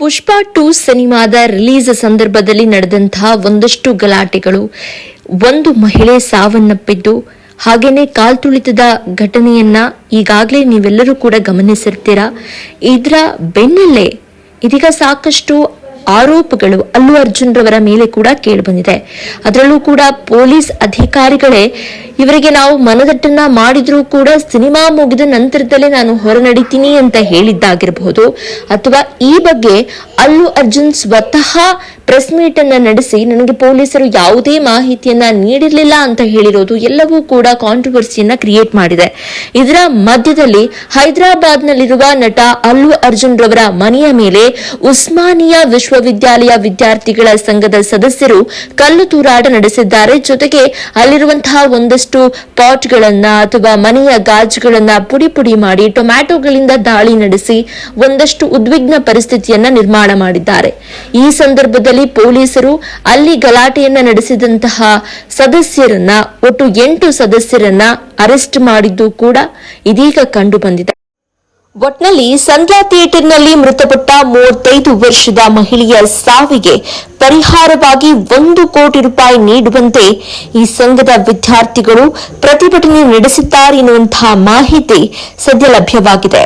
ಪುಷ್ಪ to ಸಿನಿಮಾದ release ಸಂದರ್ಭದಲ್ಲಿ ನಡೆದಂತಹ ಒಂದಷ್ಟು ಗಲಾಟೆಗಳು. ಒಂದು ಮಹಿಳೆ ಸಾವನ್ನಪ್ಪಿದ್ದು, ಹಾಗೇನೆ ಕಾಲ್ತುಳಿತದ ಘಟನೆಯನ್ನ ಈಗಾಗಲೇ ನೀವೆಲ್ಲರೂ ಕೂಡ ಗಮನಿಸಿರ್ತೀರಾ? ಇದರ ಬೆನ್ನಲ್ಲೇ ಇದೀಗ ಸಾಕಷ್ಟು ಆರೋಪಗಳು ಅಲ್ಲು ಅರ್ಜುನ್ ರವರ ಮೇಲೆ ಕೂಡ ಕೇಳಿಬಂದಿದೆ ಅದರಲ್ಲೂ ಕೂಡ ಪೊಲೀಸ್ ಅಧಿಕಾರಿಗಳೇ ಇವರಿಗೆ ನಾವು ಮನದಟ್ಟನ್ನ ಮಾಡಿದ್ರೂ ಕೂಡ ಸಿನಿಮಾ ಮುಗಿದ ನಂತರದಲ್ಲೇ ನಾನು ಹೊರನಡಿತೀನಿ ಅಂತ ಹೇಳಿದ್ದಾಗಿರಬಹುದು. ಅಥವಾ ಈ ಬಗ್ಗೆ ಅಲ್ಲು ಅರ್ಜುನ್ ಸ್ವತಃ ಪ್ರೆಸ್ ಮೀಟ್ ಅನ್ನ ನಡೆಸಿ ನನಗೆ ಪೊಲೀಸರು ಯಾವುದೇ ಮಾಹಿತಿಯನ್ನ ನೀಡಿರಲಿಲ್ಲ ಅಂತ ಹೇಳಿರೋದು ಎಲ್ಲವೂ ಕೂಡ ಕಾಂಟ್ರವರ್ಸಿಯನ್ನ ಕ್ರಿಯೇಟ್ ಮಾಡಿದೆ. ಇದರ ಮಧ್ಯದಲ್ಲಿ ಹೈದರಾಬಾದ್ನಲ್ಲಿರುವ ನಟ ಅಲ್ಲು ಅರ್ಜುನ್ ರವರ ಮನೆಯ ಮೇಲೆ ಉಸ್ಮಾನಿಯಾ ವಿಶ್ವವಿದ್ಯಾಲಯ ವಿದ್ಯಾರ್ಥಿಗಳ ಸಂಘದ ಸದಸ್ಯರು ಕಲ್ಲು ತೂರಾಟ ನಡೆಸಿದ್ದಾರೆ. ಜೊತೆಗೆ ಅಲ್ಲಿರುವಂತಹ ಒಂದಷ್ಟು ಪಾಟ್ಗಳನ್ನ ಅಥವಾ ಮನೆಯ ಗಾಜುಗಳನ್ನ ಪುಡಿ ಪುಡಿ ಮಾಡಿ ಟೊಮ್ಯಾಟೊಗಳಿಂದ ದಾಳಿ ನಡೆಸಿ ಒಂದಷ್ಟು ಉದ್ವಿಗ್ನ ಪರಿಸ್ಥಿತಿಯನ್ನ ನಿರ್ಮಾಣ ಮಾಡಿದ್ದಾರೆ. ಈ ಸಂದರ್ಭದಲ್ಲಿ ಪೊಲೀಸರು ಅಲ್ಲಿ ಗಲಾಟೆಯನ್ನ ನಡೆಸಿದಂತಹ ಸದಸ್ಯರನ್ನ ಒಟ್ಟು ಎಂಟು ಸದಸ್ಯರನ್ನ ಅರೆಸ್ಟ್ ಮಾಡಿದ್ದು ಕೂಡ ಇದೀಗ ಕಂಡು ಬಂದಿದೆ. ಒಟ್ನಲ್ಲಿ ಸಂಧ್ಯಾ ಥಿಯೇಟರ್ನಲ್ಲಿ ಮೃತಪಟ್ಟ ಮೂವತ್ತೈದು ವರ್ಷದ ಮಹಿಳೆಯ ಸಾವಿಗೆ ಪರಿಹಾರವಾಗಿ ಒಂದು ಕೋಟಿ ರೂಪಾಯಿ ನೀಡುವಂತೆ ಈ ಸಂಘದ ವಿದ್ಯಾರ್ಥಿಗಳು ಪ್ರತಿಭಟನೆ ನಡೆಸಿದ್ದಾರೆ ಎನ್ನುವಂತಹ ಮಾಹಿತಿ ಸದ್ಯ ಲಭ್ಯವಾಗಿದೆ.